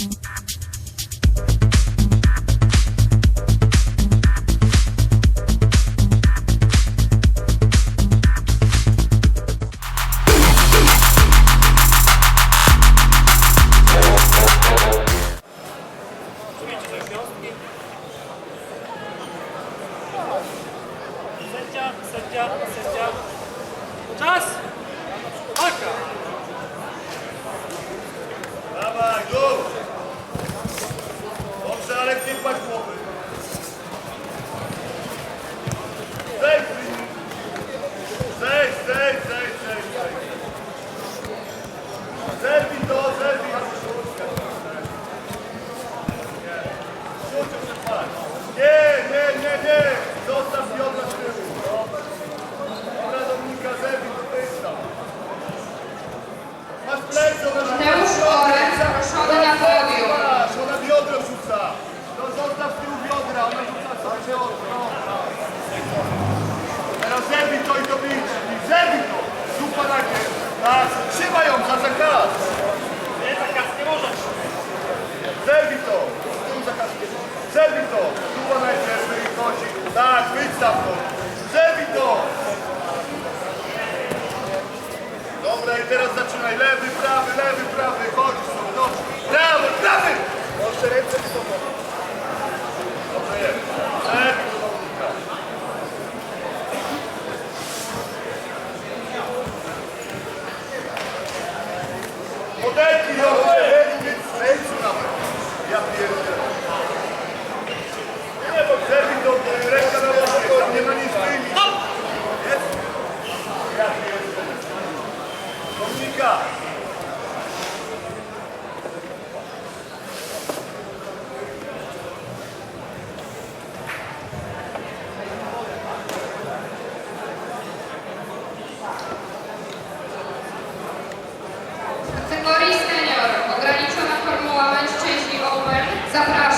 Sędzia, sędzia, sędzia. Czas! Walka! Кто-то Wystaw to! Lewi to! Dobra, i teraz zaczynaj. Lewy, prawy, lewy, prawy. Chodź, sobie, dobrze. Prawy, prawy! Może ręce z sobą. Dobrze jest. Lewy, Modelki, dobra! saprà